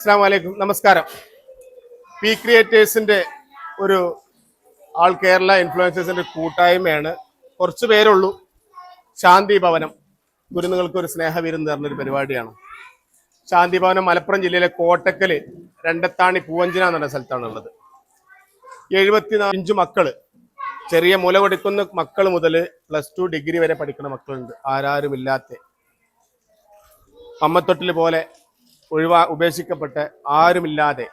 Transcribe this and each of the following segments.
അസ്സാം വലൈക്കും നമസ്കാരം. പി ക്രിയേറ്റേഴ്സിന്റെ ഒരു ആൾ കേരള ഇൻഫ്ലുവൻസേഴ്സിന്റെ കൂട്ടായ്മയാണ്. കുറച്ച് പേരുള്ളൂ. ശാന്തി ഭവനം. ഗുരുന്നുകൾക്ക് ഒരു സ്നേഹവിരുന്ന് തരുന്നൊരു പരിപാടിയാണ്. ശാന്തി ഭവനം മലപ്പുറം ജില്ലയിലെ കോട്ടക്കൽ രണ്ടത്താണി പൂവഞ്ചന എന്ന സ്ഥലത്താണ് ഉള്ളത്. എഴുപത്തിനാലഞ്ച് മക്കൾ. ചെറിയ മുല കൊടുക്കുന്ന മക്കൾ മുതൽ പ്ലസ് ടു ഡിഗ്രി വരെ പഠിക്കുന്ന മക്കളുണ്ട്. ആരാരുമില്ലാത്ത. അമ്മത്തൊട്ടിൽ പോലെ ഒഴിവാ ഉപേക്ഷിക്കപ്പെട്ട് ആരുമില്ലാതെ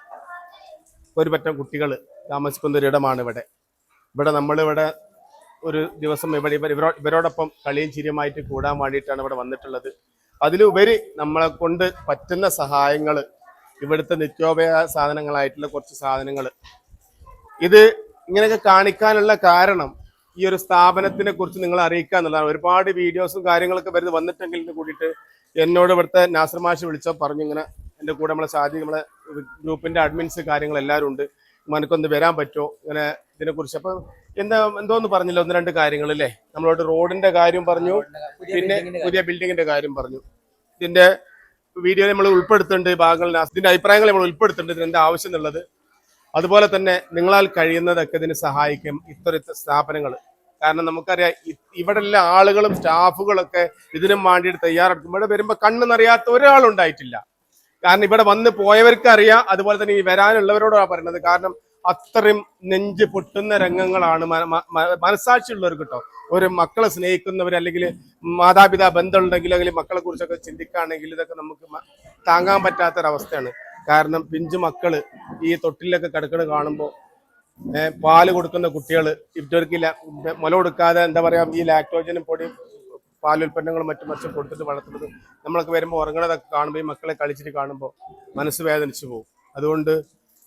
ഒരു പറ്റം കുട്ടികൾ താമസിക്കുന്ന ഒരിടമാണ് ഇവിടെ. ഇവിടെ നമ്മളിവിടെ ഒരു ദിവസം ഇവിടെ ഇവരോ ഇവരോടൊപ്പം കളിയും ചിരിയുമായിട്ട് കൂടാൻ വേണ്ടിയിട്ടാണ് ഇവിടെ വന്നിട്ടുള്ളത്. അതിലുപരി നമ്മളെ കൊണ്ട് പറ്റുന്ന സഹായങ്ങൾ ഇവിടുത്തെ നിത്യോപയോഗ സാധനങ്ങളായിട്ടുള്ള കുറച്ച് സാധനങ്ങൾ ഇത് ഇങ്ങനെയൊക്കെ കാണിക്കാനുള്ള കാരണം ഈ ഒരു സ്ഥാപനത്തിനെ കുറിച്ച് നിങ്ങൾ അറിയിക്കുക എന്നുള്ളതാണ്. ഒരുപാട് വീഡിയോസും കാര്യങ്ങളൊക്കെ വരുന്നത് വന്നിട്ടെങ്കിലും കൂടിയിട്ട് എന്നോട് ഇവിടുത്തെ നാസർ മാഷ് വിളിച്ചോ പറഞ്ഞു ഇങ്ങനെ എന്റെ കൂടെ നമ്മളെ സാധി നമ്മളെ ഗ്രൂപ്പിന്റെ അഡ്മിൻസ് കാര്യങ്ങളെല്ലാവരും ഉണ്ട്. മനക്കൊന്ന് വരാൻ പറ്റുമോ? ഇങ്ങനെ ഇതിനെക്കുറിച്ച് അപ്പം എന്താ എന്തോന്ന് പറഞ്ഞില്ല ഒന്ന് രണ്ട് കാര്യങ്ങൾ അല്ലേ? നമ്മളോട് റോഡിന്റെ കാര്യം പറഞ്ഞു പിന്നെ പുതിയ ബിൽഡിങ്ങിന്റെ കാര്യം പറഞ്ഞു. ഇതിന്റെ വീഡിയോ നമ്മൾ ഉൾപ്പെടുത്തുന്നുണ്ട് ഭാഗങ്ങൾ ഇതിന്റെ അഭിപ്രായങ്ങൾ നമ്മൾ ഉൾപ്പെടുത്തുന്നുണ്ട് ഇതിന് എന്താ ആവശ്യം എന്നുള്ളത്. അതുപോലെ തന്നെ നിങ്ങളാൽ കഴിയുന്നതൊക്കെ ഇതിന് സഹായിക്കും. ഇത്തരത്തെ സ്ഥാപനങ്ങൾ. കാരണം നമുക്കറിയാം ഇവിടെ എല്ലാ ആളുകളും സ്റ്റാഫുകളൊക്കെ ഇതിനും വേണ്ടിയിട്ട് തയ്യാറെടുക്കും. ഇവിടെ വരുമ്പോൾ കണ്ണ് നിറയാത്ത ഒരാളുണ്ടായിട്ടില്ല. കാരണം ഇവിടെ വന്ന് പോയവർക്ക് അറിയാം അതുപോലെ തന്നെ ഈ വരാനുള്ളവരോടാണ് പറയുന്നത് കാരണം അത്രയും നെഞ്ച് പൊട്ടുന്ന രംഗങ്ങളാണ് മനസാക്ഷിയുള്ളവർ കേട്ടോ. ഒരു മക്കളെ സ്നേഹിക്കുന്നവർ അല്ലെങ്കിൽ മാതാപിതാ ബന്ധമുണ്ടെങ്കിൽ അല്ലെങ്കിൽ മക്കളെ കുറിച്ചൊക്കെ ചിന്തിക്കുകയാണെങ്കിൽ ഇതൊക്കെ നമുക്ക് താങ്ങാൻ പറ്റാത്തൊരവസ്ഥയാണ്. കാരണം പിഞ്ചു മക്കൾ ഈ തൊട്ടിലൊക്കെ കിടക്കണ കാണുമ്പോൾ പാൽ കൊടുക്കുന്ന കുട്ടികൾ ഇവർക്ക് മുല കൊടുക്കാതെ എന്താ പറയുക ഈ ലാക്ടോജനും പൊടി പാലുൽപ്പന്നങ്ങളും മറ്റും മറ്റും കൊടുത്തിട്ട് വളർത്തുന്നത് നമ്മളൊക്കെ വരുമ്പോൾ ഉറങ്ങണതൊക്കെ കാണുമ്പോൾ ഈ മക്കളെ കളിച്ചിട്ട് കാണുമ്പോൾ മനസ്സ് വേദനിച്ചു പോകും. അതുകൊണ്ട്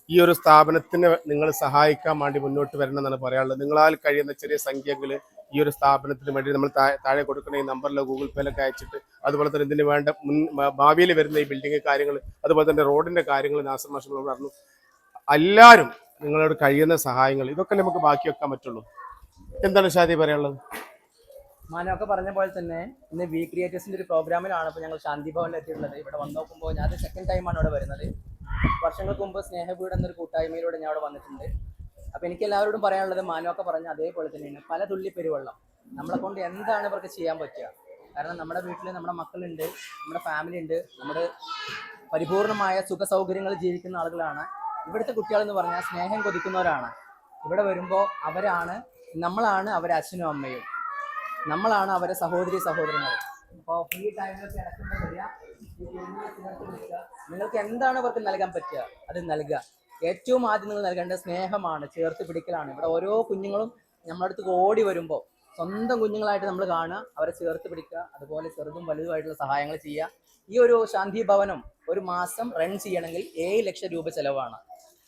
ഈ ഒരു സ്ഥാപനത്തിന് നിങ്ങൾ സഹായിക്കാൻ വേണ്ടി മുന്നോട്ട് വരണം എന്നാണ് പറയാനുള്ളത്. നിങ്ങളാൽ കഴിയുന്ന ചെറിയ സംഖ്യകൾ ഈ ഒരു സ്ഥാപനത്തിന് വേണ്ടി നമ്മൾ താഴെ കൊടുക്കുന്ന ഈ നമ്പറിൽ ഗൂഗിൾ പേയിലൊക്കെ അയച്ചിട്ട് അതുപോലെ തന്നെ ഇതിന് വേണ്ട മുൻ ഭാവിയിൽ വരുന്ന ഈ ബിൽഡിംഗ് കാര്യങ്ങൾ അതുപോലെ തന്നെ റോഡിന്റെ കാര്യങ്ങൾ നമ്മളോട് പറഞ്ഞു. എല്ലാവരും നിങ്ങളോട് കഴിയുന്ന സഹായങ്ങൾ ഇതൊക്കെ നമുക്ക് ബാക്കി വെക്കാൻ പറ്റുള്ളൂ. എന്താണ് ഷാദി പറയാനുള്ളത്? മാനൊക്കെ പറഞ്ഞ പോലെ തന്നെ ഇന്ന് വി ക്രിയേറ്റേഴ്സിന്റെ ഒരു പ്രോഗ്രാമിലാണ് ഇപ്പോൾ ഞങ്ങൾ ശാന്തി ഭവനിൽ എത്തിയിട്ടുള്ളത്. ഇവിടെ വന്ന് നോക്കുമ്പോൾ ഞാൻ സെക്കൻഡ് ടൈമാണ് ഇവിടെ വരുന്നത്. വർഷങ്ങൾക്ക് മുമ്പ് സ്നേഹവീട് എന്നൊരു കൂട്ടായ്മയിലൂടെ ഞാൻ അവിടെ വന്നിട്ടുണ്ട്. അപ്പോൾ എനിക്ക് എല്ലാവരോടും പറയാനുള്ളത് മാനൊക്കെ പറഞ്ഞ അതേപോലെ തന്നെയാണ്. പല തുള്ളി പെരുവെള്ളം. നമ്മളെ കൊണ്ട് എന്താണ് ഇവർക്ക് ചെയ്യാൻ പറ്റുക? കാരണം നമ്മുടെ വീട്ടിൽ നമ്മുടെ മക്കളുണ്ട് നമ്മുടെ ഫാമിലി ഉണ്ട്. നമ്മുടെ പരിപൂർണമായ സുഖ സൗകര്യങ്ങൾ ജീവിക്കുന്ന ആളുകളാണ്. ഇവിടുത്തെ കുട്ടികളെന്ന് പറഞ്ഞാൽ സ്നേഹം കൊതിക്കുന്നവരാണ്. ഇവിടെ വരുമ്പോൾ അവരാണ് നമ്മളാണ് അവരെ അച്ഛനും അമ്മയും. നമ്മളാണ് അവരെ സഹോദരി സഹോദരങ്ങളും. അപ്പോൾ ഫ്രീ ടൈമിലൊക്കെ ഇടയ്ക്കുമ്പോൾ. നിങ്ങൾക്ക് എന്താണ് അവർക്ക് നൽകാൻ പറ്റുക? അത് നൽകുക. ഏറ്റവും ആദ്യം നിങ്ങൾ നൽകേണ്ട സ്നേഹമാണ് ചേർത്ത് പിടിക്കലാണ്. ഇവിടെ ഓരോ കുഞ്ഞുങ്ങളും നമ്മുടെ അടുത്ത് ഓടി വരുമ്പോൾ സ്വന്തം കുഞ്ഞുങ്ങളായിട്ട് നമ്മൾ കാണുക അവരെ ചേർത്ത് പിടിക്കുക അതുപോലെ ചെറുതും വലുതുമായിട്ടുള്ള സഹായങ്ങൾ ചെയ്യുക. ഈ ഒരു ശാന്തി ഭവനം ഒരു മാസം റൺ ചെയ്യണമെങ്കിൽ ഏഴ് ലക്ഷം രൂപ ചെലവാണ്.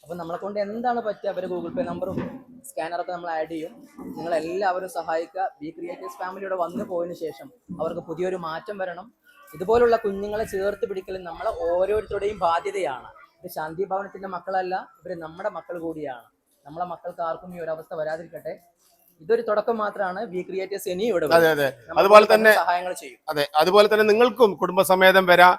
അപ്പോൾ നമ്മളെ കൊണ്ട് എന്താണ് പറ്റുക അവർ ഗൂഗിൾ പേ നമ്പറും സ്കാനറൊക്കെ നമ്മൾ ആഡ് ചെയ്യും. നിങ്ങളെല്ലാവരും സഹായിക്കുക. ബി ക്രിയേറ്റീവ്സ് ഫാമിലിയുടെ വന്നു പോയതിന് ശേഷം അവർക്ക് പുതിയൊരു മാറ്റം വരണം. ഇതുപോലുള്ള കുഞ്ഞുങ്ങളെ ചേർത്ത് പിടിക്കൽ നമ്മളെ ഓരോരുത്തരുടെയും ബാധ്യതയാണ്. ഇത് ശാന്തി ഭവനത്തിന്റെ മക്കളല്ല ഇവർ നമ്മുടെ മക്കൾ കൂടിയാണ്. നമ്മളെ മക്കൾക്ക് ആർക്കും ഈ ഒരു അവസ്ഥ വരാതിരിക്കട്ടെ. ഇതൊരു തുടക്കം മാത്രമാണ്. ബി ക്രിയേറ്റേഴ്സ് ഇനി ഇവിടെ അതെ അതെ. അതുപോലെ തന്നെ സഹായങ്ങൾ ചെയ്യും. അതെ അതുപോലെ തന്നെ നിങ്ങൾക്കും കുടുംബസമേതം വരാം.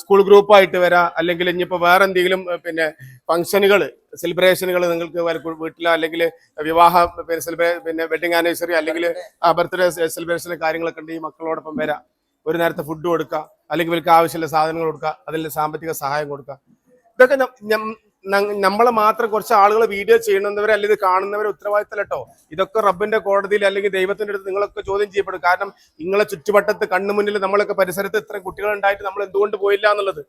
സ്കൂൾ ഗ്രൂപ്പായിട്ട് വരാം. അല്ലെങ്കിൽ ഇനിയിപ്പോൾ വേറെ എന്തെങ്കിലും പിന്നെ ഫംഗ്ഷനുകൾ സെലിബ്രേഷനുകൾ നിങ്ങൾക്ക് വീട്ടിൽ അല്ലെങ്കിൽ വിവാഹ പിന്നെ സെലിബ്രേ പിന്നെ വെഡിങ് ആനിവേഴ്സറി അല്ലെങ്കിൽ ആ ബർത്ത്ഡേ സെലിബ്രേഷൻ കാര്യങ്ങളൊക്കെ ഉണ്ട് ഈ മക്കളോടൊപ്പം വരാം. ഒരു നേരത്തെ ഫുഡ് കൊടുക്കുക അല്ലെങ്കിൽ ഇവർക്ക് ആവശ്യമുള്ള സാധനങ്ങൾ കൊടുക്കുക അതിൽ സാമ്പത്തിക സഹായം കൊടുക്കുക ഇതൊക്കെ നമ്മളെ മാത്രം കുറച്ച് ആളുകൾ വീഡിയോ ചെയ്യുന്നവരെ അല്ലെങ്കിൽ ഇത് കാണുന്നവരെ ഉത്തരവാദിത്തമല്ല ഇതൊക്കെ റബ്ബിന്റെ കോടതിയിൽ അല്ലെങ്കിൽ ദൈവത്തിന്റെ അടുത്ത് നിങ്ങളൊക്കെ ചോദ്യം ചെയ്യപ്പെടും. കാരണം നിങ്ങളെ ചുറ്റുവട്ടത്ത് കണ്ണു മുന്നിൽ നമ്മളൊക്കെ പരിസരത്ത് ഇത്ര കുട്ടികൾ ഉണ്ടായിട്ട് നമ്മൾ എന്തുകൊണ്ട് പോയില്ല എന്നുള്ളത്.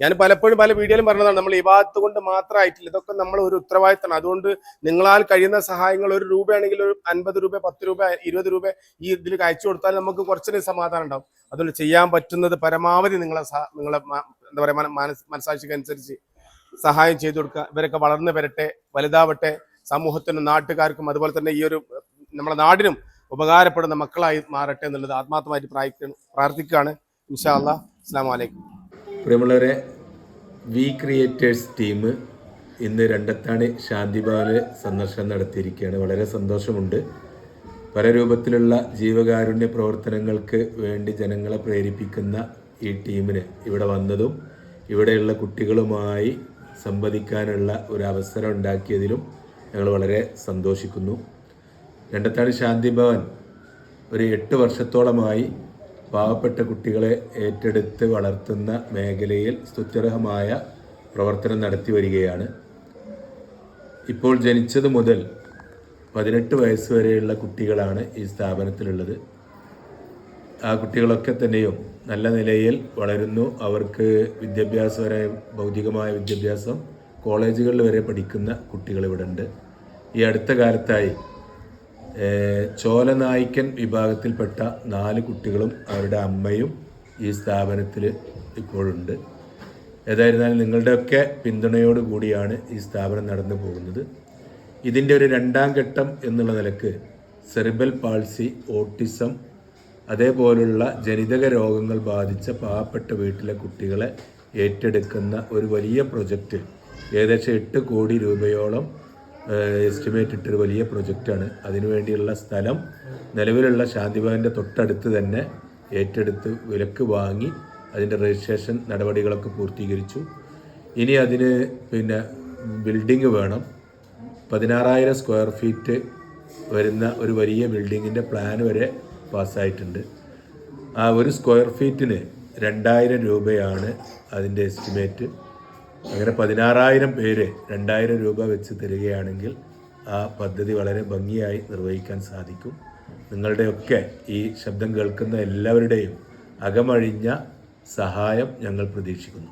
ഞാൻ പലപ്പോഴും പല വീഡിയോയിലും പറഞ്ഞതാണ് നമ്മൾ ഭാഗത്ത് കൊണ്ട് മാത്രമായിട്ടില്ല. ഇതൊക്കെ നമ്മൾ ഒരു ഉത്തരവാദിത്തമാണ്. അതുകൊണ്ട് നിങ്ങളാൽ കഴിയുന്ന സഹായങ്ങൾ ഒരു രൂപയാണെങ്കിൽ ഒരു അൻപത് രൂപ പത്ത് രൂപ ഇരുപത് രൂപ ഈ ഇതിൽ അയച്ചു കൊടുത്താൽ നമുക്ക് കുറച്ചൊരു സമാധാനം ഉണ്ടാവും. അതുകൊണ്ട് ചെയ്യാൻ പറ്റുന്നത് പരമാവധി നിങ്ങളെ നിങ്ങളെ എന്താ പറയുക മന- മനസ് സഹായം ചെയ്തു കൊടുക്കുക ഇവരൊക്കെ വളർന്നു വരട്ടെ വലുതാവട്ടെ. സമൂഹത്തിനും നാട്ടുകാർക്കും അതുപോലെ തന്നെ ഈ ഒരു നമ്മുടെ നാടിനും ഉപകാരപ്പെടുന്ന മക്കളായി മാറട്ടെ എന്നുള്ളത് ആത്മാർത്ഥമായിട്ട് പ്രാർത്ഥിക്കണം പ്രാർത്ഥിക്കുകയാണ്. ഇൻഷാ അല്ലാ അസ്സാം വലൈക്കും പ്രിയമുള്ളവരെ വി ക്രിയേറ്റേഴ്സ് ടീം ഇന്ന് രണ്ടത്താണി ശാന്തിഭവന് സന്ദർശനം നടത്തിയിരിക്കുകയാണ്. വളരെ സന്തോഷമുണ്ട്. പല രൂപത്തിലുള്ള ജീവകാരുണ്യ പ്രവർത്തനങ്ങൾക്ക് വേണ്ടി ജനങ്ങളെ പ്രേരിപ്പിക്കുന്ന ഈ ടീമിന് ഇവിടെ വന്നതും ഇവിടെയുള്ള കുട്ടികളുമായി സംവദിക്കാനുള്ള ഒരു അവസരം ഉണ്ടാക്കിയതിലും ഞങ്ങൾ വളരെ സന്തോഷിക്കുന്നു. രണ്ടത്താണി ശാന്തി ഭവൻ ഒരു എട്ട് വർഷത്തോളമായി പാവപ്പെട്ട കുട്ടികളെ ഏറ്റെടുത്ത് വളർത്തുന്ന മേഖലയിൽ സ്തുത്യർഹമായ പ്രവർത്തനം നടത്തി വരികയാണ്. ഇപ്പോൾ ജനിച്ചത് മുതൽ പതിനെട്ട് വയസ്സ് വരെയുള്ള കുട്ടികളാണ് ഈ സ്ഥാപനത്തിലുള്ളത്. ആ കുട്ടികളൊക്കെ തന്നെയും നല്ല നിലയിൽ വളരുന്നു. അവർക്ക് വിദ്യാഭ്യാസപരമായ ഭൗതികമായ വിദ്യാഭ്യാസം കോളേജുകളിൽ വരെ പഠിക്കുന്ന കുട്ടികൾ ഇവിടെ ഉണ്ട്. ഈ അടുത്ത കാലത്തായി ചോലനായിക്കൻ വിഭാഗത്തിൽപ്പെട്ട നാല് കുട്ടികളും അവരുടെ അമ്മയും ഈ സ്ഥാപനത്തിൽ ഇപ്പോഴുണ്ട്. ഏതായിരുന്നാലും നിങ്ങളുടെയൊക്കെ പിന്തുണയോട് കൂടിയാണ് ഈ സ്ഥാപനം നടന്നു പോകുന്നത്. ഇതിന്റെ ഒരു രണ്ടാം ഘട്ടം എന്നുള്ള നിലയ്ക്ക് സെറിബൽ പാൾസി ഓട്ടിസം അതേപോലുള്ള ജനിതക രോഗങ്ങൾ ബാധിച്ച പാവപ്പെട്ട വീട്ടിലെ കുട്ടികളെ ഏറ്റെടുക്കുന്ന ഒരു വലിയ പ്രൊജക്റ്റ് ഏകദേശം എട്ട് കോടി രൂപയോളം എസ്റ്റിമേറ്റ് ഇട്ടൊരു വലിയ പ്രൊജക്റ്റാണ് അതിനുവേണ്ടിയുള്ള സ്ഥലം നിലവിലുള്ള ശാന്തിഭവന്റെ തൊട്ടടുത്ത് തന്നെ ഏറ്റെടുത്ത് വിലക്ക് വാങ്ങി അതിന്റെ രജിസ്ട്രേഷൻ നടപടികളൊക്കെ പൂർത്തീകരിച്ചു. ഇനി അതിന് പിന്നെ ബിൽഡിംഗ് വേണം. പതിനാറായിരം സ്ക്വയർ ഫീറ്റ് വരുന്ന ഒരു വലിയ ബിൽഡിങ്ങിന്റെ പ്ലാൻ വരെ പാസ്സായിട്ടുണ്ട്. ആ ഒരു സ്ക്വയർ ഫീറ്റിന് രണ്ടായിരം രൂപയാണ് അതിന്റെ എസ്റ്റിമേറ്റ്. അങ്ങനെ പതിനാറായിരം പേര് രണ്ടായിരം രൂപ വെച്ച് തരികയാണെങ്കിൽ ആ പദ്ധതി വളരെ ഭംഗിയായി നിർവഹിക്കാൻ സാധിക്കും. നിങ്ങളുടെയൊക്കെ ഈ ശബ്ദം കേൾക്കുന്ന എല്ലാവരുടെയും അകമഴിഞ്ഞ സഹായം ഞങ്ങൾ പ്രതീക്ഷിക്കുന്നു.